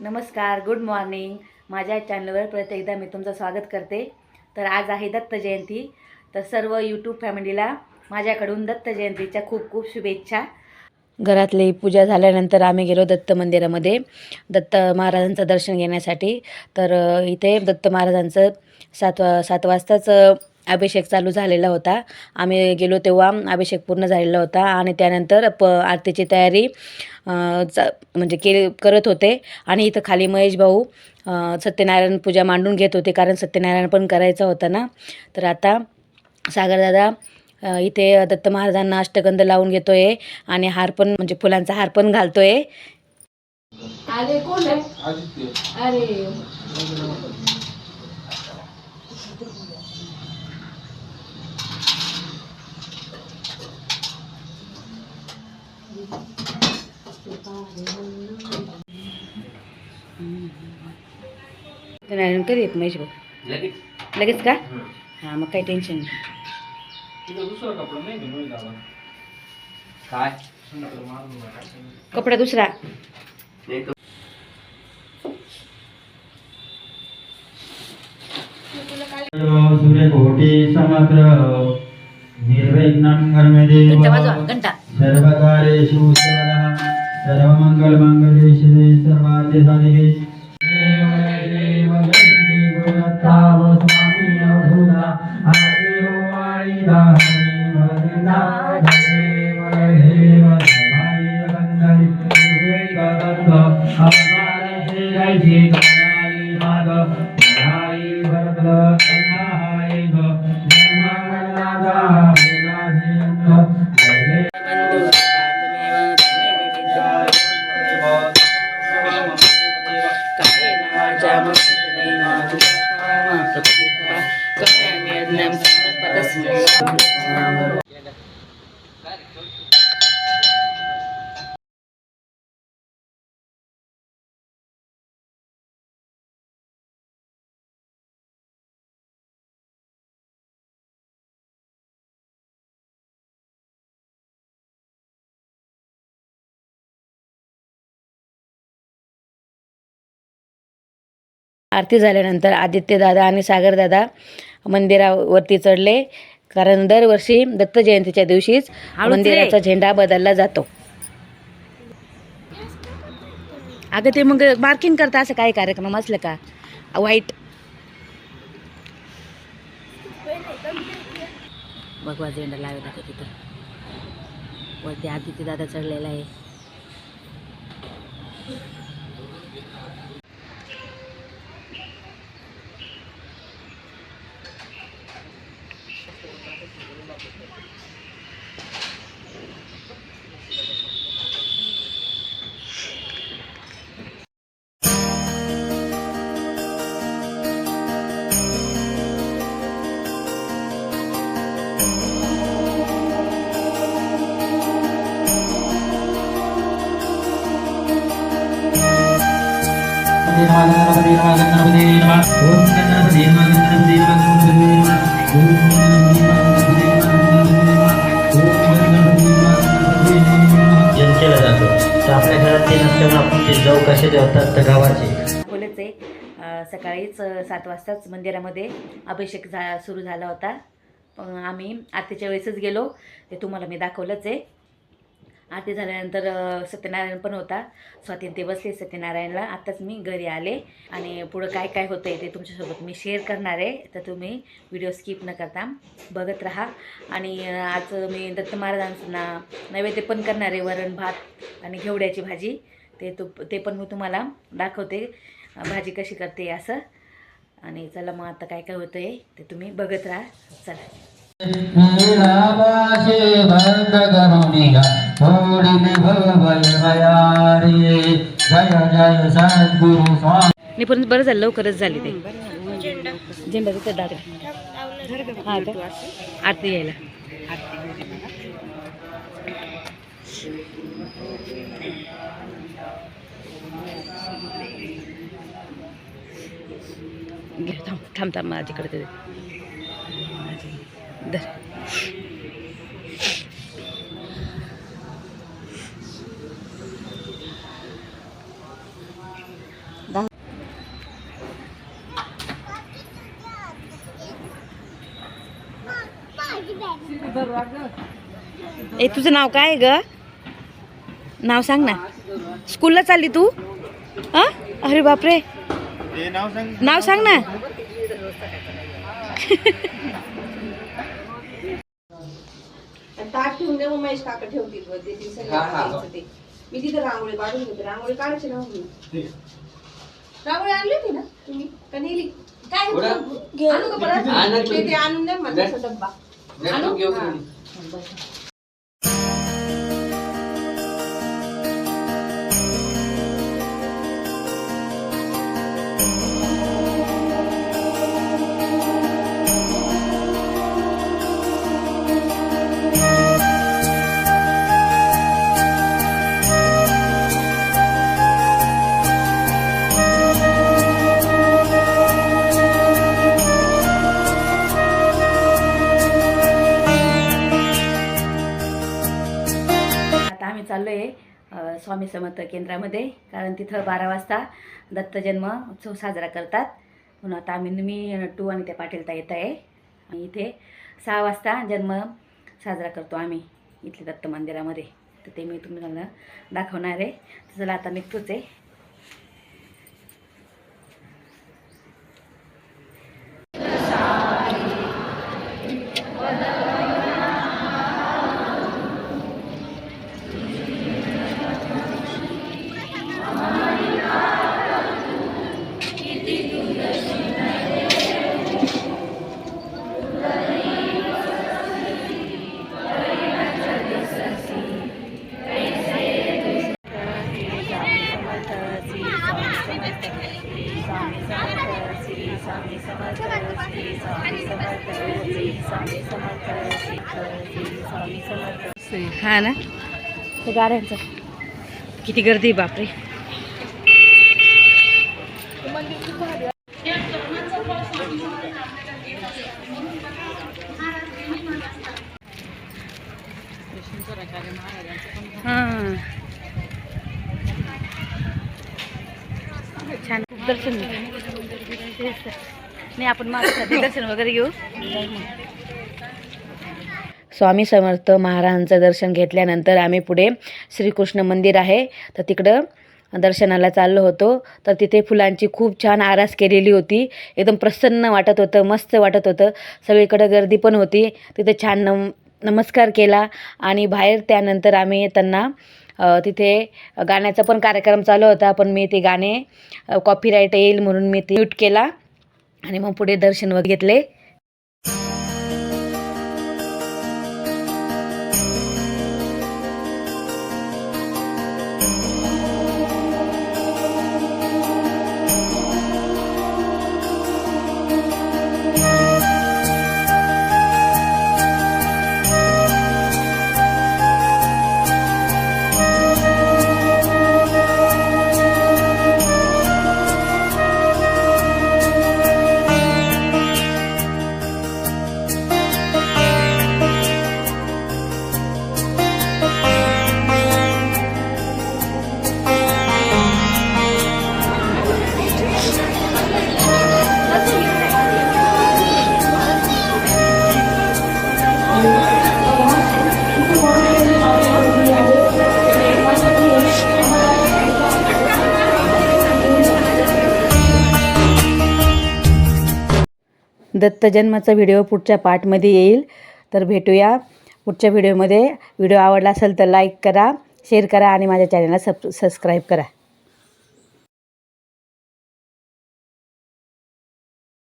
नमस्कार good morning माझ्या चॅनलवर परत एकदा मी तुमचं स्वागत करते. तर आज आहे दत्त जयंती. तर सर्व यूट्यूब फॅमिलीला माझ्याकडून दत्त जयंतीच्या खूप खूप शुभेच्छा. घरातली पूजा झाल्यानंतर आम्ही गेलो दत्त मंदिरामध्ये दत्त महाराजांचं दर्शन घेण्यासाठी. तर इथे दत्त महाराजांचं सात सात वाजताच अभिषेक चालू झालेला होता. आम्ही गेलो तेव्हा अभिषेक पूर्ण झालेला होता आणि त्यानंतर प आरतीची तयारी चा म्हणजे के करत होते. आणि इथं खाली महेश भाऊ सत्यनारायण पूजा मांडून घेत होते कारण सत्यनारायण पण करायचं होतं ना. तर आता सागरदादा इथे दत्त महाराजांना अष्टगंध लावून घेतोय आणि हार पण म्हणजे फुलांचा हार पण घालतोय. अरे. सत्यनारायण कधी येत महेश भाऊ? लगेच. लगेच का? हां मग काही टेन्शन नाही. कपडा काय? दुसरा. सूर्यकोटि समग्र निर्विघ्नं कर्मदेव सर्वकार्येषु सर्वदा सर्वमङ्गलमाङ्गल्ये शिवे सर्वार्थसाधिके देव देव जयन्ति आरती झाल्यानंतर आदित्यदादा आणि सागरदादा मंदिरावरती चढले. कारण दरवर्षी दत्त जयंतीच्या दिवशीच मंदिराचा झेंडा बदलला जातो. अगं ते मग मार्किंग करता असं काही कार्यक्रम असलं का? वाईट. भगवा झेंडा लावला का तिथं? वरती आदित्यदादा चढलेला आहे. केला जातो तर आपल्या घरात ते नसल्यामुळे आपण ते जाऊ कसे जेवतात तर गावाचे आहे सकाळीच सात वाजताच मंदिरामध्ये अभिषेक झा सुरू झाला होता. आम्ही आरतीच्या वेळेसच गेलो. ते तुम्हाला मी दाखवलंच आहे. आरती झाल्यानंतर सत्यनारायण पण होता. स्वाती ते बसले सत्यनारायणला. आत्ताच मी घरी आले आणि पुढं काय काय होतं आहे ते तुमच्यासोबत मी शेअर करणार आहे. तर तुम्ही व्हिडिओ स्किप न करता बघत राहा. आणि आज मी दत्त महाराजांना नैवेद्य पण करणार आहे. वरण भात आणि घेवड्याची भाजी. ते तू ते पण मी तुम्हाला दाखवते. भाजी कशी करते असं. आणि चला मग आता काय काय होतं आहे ते तुम्ही बघत राहा. चला. नाही पण बरं झालं लवकरच झाली ते. झेंडा तिथं हा का? आरती यायला. घे, थांब थांब थांब माझ्याकडे ते ए तुझं नाव काय आहे ग? नाव सांग ना. स्कूलला चालली तू? हा? अरे बापरे. नाव सांग ना. ताट ठेवून दे काका ठेवतील वर ते मी तिथे रांगोळी काढून घेते रांगोळी काढायची ना रांगोळी आणली होती ना तुम्ही? का नेली? काय? आणू का परत? आणा की. ते- ते आणून द्या मला तसा डब्बा. आणू? हा. स्वामी समर्थ केंद्रामध्ये कारण तिथं बारा वाजता दत्त जन्म उत्सव साजरा करतात. म्हणून आता आम्ही मी टू आणि त्या पाटीलता येत आहे. आणि इथे सहा वाजता जन्म साजरा करतो आम्ही इथल्या दत्त मंदिरामध्ये. तर ते मी तुम्हाला दाखवणार आहे. चला आता निघतोच आहे. हा ना? ते गाड्यांचं किती गर्दी बापरे. हां. छान. दर्शन नाही आपण माझ्यासाठी दर्शन वगैरे घेऊ. स्वामी समर्थ महाराजांचं दर्शन घेतल्यानंतर आम्ही पुढे श्रीकृष्ण मंदिर आहे. तर तिकडं दर्शनाला चाललो होतो. तर तिथे फुलांची खूप छान आरास केलेली होती. एकदम प्रसन्न वाटत होतं मस्त वाटत होतं. सगळीकडं गर्दी पण होती. तिथे छान नम नमस्कार केला आणि बाहेर त्यानंतर आम्ही त्यांना तिथे गाण्याचा पण कार्यक्रम चालू होता. पण मी ते गाणे कॉपीराईट येईल म्हणून मी ते म्यूट केला. आणि मग पुढे दर्शन वगैरे घेतले. दत्त जन्माचा व्हिडिओ पुढच्या पार्टमध्ये येईल. तर भेटूया. पुढच्या व्हिडिओमध्ये. व्हिडिओ आवडला असेल तर लाईक करा शेअर करा आणि माझ्या चॅनलला सब सबस्क्राईब करा.